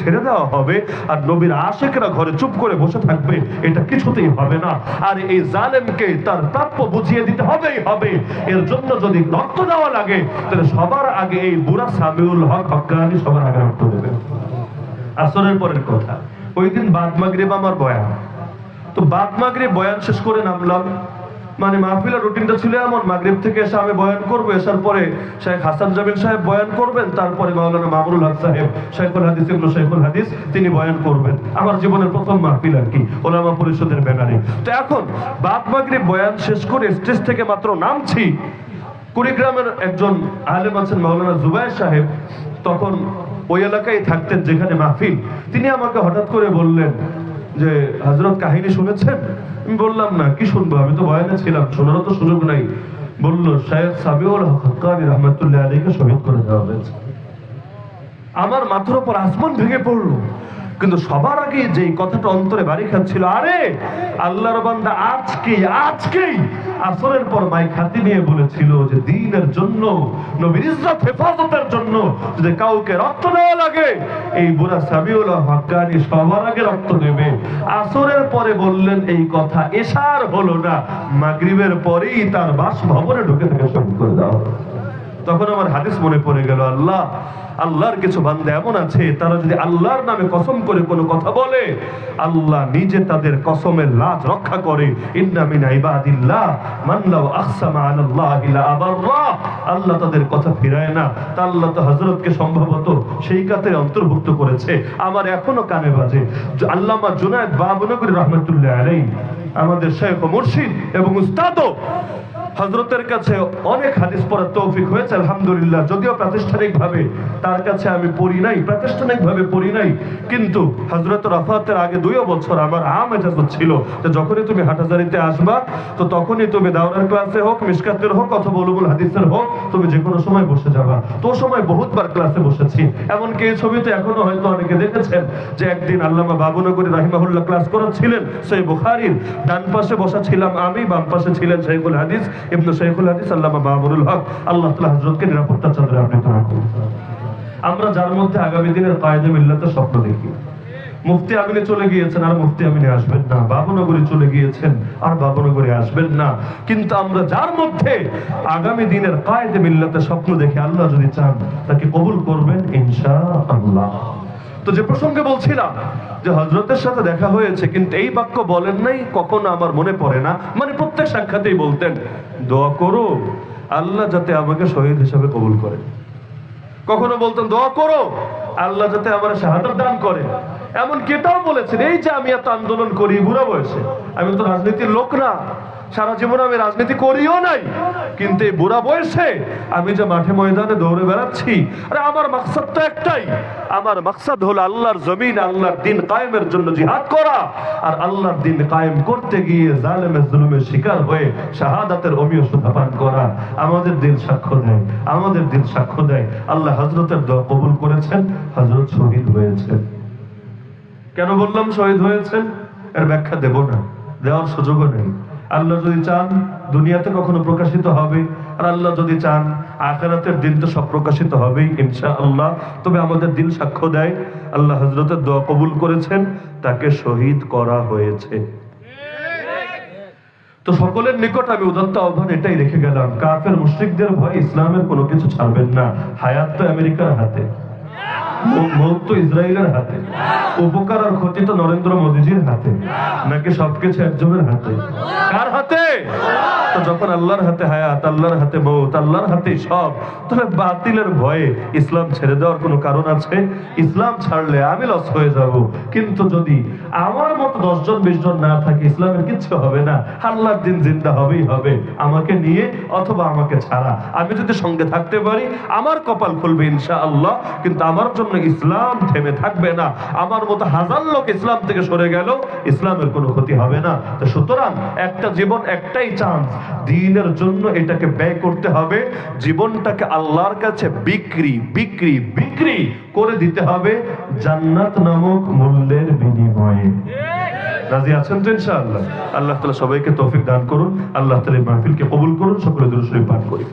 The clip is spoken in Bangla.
ছেড়ে দেওয়া হবে আর নবীর আশেকরা ঘরে চুপ করে বসে থাকবে, এটা কিছুতেই হবে না। আর এই জালেমকে তার প্রাপ্য বুঝিয়ে দিতে হবেই হবে। এর জন্য যদি রক্ত দেওয়া লাগে, তাহলে সবার আগে এই বুড়া সামিউল হক হকানি সবার আগে রক্ত দেবে আসরের পরের কথা, ওই দিন বাদ মাগরিব আমার বয়ান। তো বাদ মাগরিব বয়ান শেষ করে নামলাম। মানে মাহফিলের রুটিনটা ছিল এমন, মাগরিব থেকে এসে আমি বয়ান করব, এসার পরে শেখ হাসান জামিল সাহেব বয়ান করবেন, তারপরে মাওলানা মামরুল হক সাহেব, শেখুল হাদিস ইবনু শেখুল হাদিস, তিনি বয়ান করবেন। আমার জীবনের প্রথম মাহফিল আর কি, ওলামা পরিষদের ব্যানারে। তো এখন, বাদ মাগরিব বয়ান শেষ করে স্টেজ থেকে মাত্র নামছি। কুড়িগ্রামের একজন আলেম আছেন মাওলানা জুবাইর সাহেব, তখন ওই এলাকায় থাকতেন যেখানে মাহফিল। তিনি আমাকে হঠাৎ করে বললেন যে হজরত কাহিনী শুনেছেন? আমি বললাম, না, কি শুনব? আমি তো বয়ানে ছিলাম, শোনারও তো সুযোগ নাই। বলল শায়দ সাবিউল হকানি রহমতুল্লাহ আলীকে শহীদ করে দেওয়া হয়েছে। আমার মাথার উপর আসমান ভেঙে পড়ল। কিন্তু সবার আগে যে কথাটা অন্তরে বাড়ি খাচ্ছিল আরে, আল্লাহর বান্দা আজকেই আজকেই আসরের পর মাই খাতি নিয়ে বলেছিল যে দিনের জন্য, নবীর ইজ্জত, হেফাজতের জন্য যদি কাউকে রক্ত দেওয়া লাগে, এই বুড়া সাবিউল হকানি সবার আগে রক্ত দেবে আসরের পরে বললেন, এই কথা এশার হলো না, মাগরিবের পরেই তার বাসভবনে ঢুকে থেকে শহীদ করে দেওয়া। তখন আমার হাদিস মনে পড়ে গেল, আল্লাহ, আল্লাহর কিছু বান্দা এমন আছে, তারা যদি আল্লাহর নামে কসম করে কোনো কথা বলে, আল্লাহ নিজে তাদের কসমের লাজ রক্ষা করে। আল্লাহ তাদের কথা ফিরায় না, তা আল্লাহ তো হযরতকে সম্ভবত সেই কাতে অন্তর্ভুক্ত করেছে। আমার এখনও কানে বাজে আল্লামা জুনায়েদ বাবনগরী রহমাতুল্লাহ আলাইহি, আমাদের শেখ মুর্শিদ এবং উস্তাদও হজরতের কাছে অনেক হাদিস পড়ার তৌফিক হয়েছে, আলহামদুলিল্লাহ। যদিও প্রাতিষ্ঠানিক ভাবে তার কাছে আমি পড়ি নাই প্রাতিষ্ঠানিক ভাবে পড়ি নাই, কিন্তু হজরত রফাতের আগে দুইও বছর আমার আম এজাজত ছিল যে যখনই তুমি হাটাজারিতে আসবা, তো তখনই তুমি দাওরার ক্লাসে হোক মিসকাতের হোক, অথবা উলুবুল হাদিসের হোক, তুমি যে কোনো সময় বসে যাবা। তো সময় বহুতবার ক্লাসে বসেছি। এমনকি এই ছবিতে এখনও হয়তো অনেকে দেখেছেন যে একদিন আল্লামা বাবুনগরী রাহিমাহুল্লাহ ক্লাস করাচ্ছিলেন সেই বুখারির ডান পাশে বসা ছিলাম আমি, বাম পাশে ছিলেন শাইখুল হাদিস। ইবনু শাইখুল হাদিস, আল্লামা মামুনুল হক, আল্লাহ তাআলা হযরতকে নিরাপত্তা চাদরে আবৃত রাখুন আমরা যার মধ্যে আগামী দিনের কায়েদে মিল্লাতের স্বপ্ন দেখি। মুফতি আমিনে চলে গিয়েছেন, আর মুফতি আমিনে আসবেন না। বাবুনগরী চলে গিয়েছেন, আর বাবুনগরী আসবেন না। কিন্তু আমরা যার মধ্যে আগামী দিনের কায়েদে মিল্লাতের স্বপ্ন দেখে, আল্লাহ যদি চান, তাকে কবুল করবেন ইনশাআল্লাহ। তো যে প্রসঙ্গে বলছিলাম যে হজরতের সাথে দেখা হয়েছে, কিন্তু এই বাক্য বলেন নাই, কখনো আমার মনে পড়ে না। মানে প্রত্যেক সাক্ষাতেই বলতেন দোয়া করো, আল্লাহ যাতে আমাকে শহীদ হিসাবে কবুল করে। কখনো বলতেন দোয়া করো, আল্লাহ যাতে আমার শাহাদত দান করে। এমন কেটাও বলেছেন, এই যে আমি এত আন্দোলন করি, বুড়া বয়সে। আমি তো রাজনীতির লোক না, সারা জীবন আমি রাজনীতি করিও নাই। কিন্তু এই বুড়া বয়সে আমি যে মাঠে ময়দানে দৌড়ে বেড়াচ্ছি, আরে আমার মাকসাদ তো একটাই, আমার মাকসাদ হলো আল্লাহর জমিন, আল্লাহর দিন কায়েমের জন্য জিহাদ করা, আর আল্লাহর দিন কায়েম করতে গিয়ে জালেমের জুলুমের শিকার হয়ে শাহাদাতের অমীয় সুধা পান করা, আমাদের দিল সাক্ষ্য দেয়, আমাদের দিল সাক্ষ্য দেয়। আল্লাহ হজরতের দোয়া কবুল করেছেন হজরত শহীদ হয়েছেন। কেন বললাম শহীদ হয়েছেন? এর ব্যাখ্যা দেব না, দেওয়ার সুযোগও নেই। আল্লাহ যদি চান, দুনিয়াতে কখনো প্রকাশিত হবে। আর আল্লাহ যদি চান, আখেরাতের দিন তো সব প্রকাশিত হবেই ইনশা আল্লাহ তবে আমাদের দিন সাক্ষ্য দেয়, আল্লাহ হজরতের দোয়া কবুল করেছেন, তাকে শহীদ করা হয়েছে। তো সকলের নিকট আমি উদাত্ত আহ্বান এটাই রেখে গেলাম, কাফের মুশরিকদের ভয় ইসলামের কোনো কিছু ছাড়বেন না। হায়াত তো আমেরিকার হাতে। মৌত তো ইসরায়েলের হাতে। উপকার আর ক্ষতি তো নরেন্দ্র মোদীজির হাতে। নাকি সবকিছু একজনের হাতে? কার হাতে? তো যখন আল্লাহর হাতে হায়াত, আল্লাহর হাতে মৌত, আল্লাহর হাতেই সব তবে বাতিলের ভয়ে ইসলাম ছেড়ে দেওয়ার কোনো কারণ আছে? ইসলাম ছাড়লে আমি লস হয়ে যাব। কিন্তু যদি আমার মতো দশজন বিশ জন না থাকে, ইসলামের কিচ্ছু হবে না। আল্লাহর দিন জিন্দা হবেই হবে। আমাকে নিয়ে অথবা আমাকে ছাড়া। আমি যদি সঙ্গে থাকতে পারি, আমার কপাল খুলবে ইনশা আল্লাহ কিন্তু আমার জন্য ইসলাম থেমে থাকবে না। আমার মতো হাজার লোক ইসলাম থেকে সরে গেল ইসলামের কোনো ক্ষতি হবে না। তো সুতরাং একটা জীবন একটাই চান্স দিনের জন্য এটাকে ব্যয় করতে হবে। জীবনটাকে আল্লাহর কাছে বিক্রি বিক্রি বিক্রি করে দিতে হবে জান্নাত নামক মূল্যের বিনিময়ে। রাজি আছেন তো ইনশাআল্লাহ? আল্লাহ তালা সবাইকে তৌফিক দান করুন, আল্লাহ তালা মাহফিলকে কবুল করুন, সকলে দূর শরীফ পাঠ করি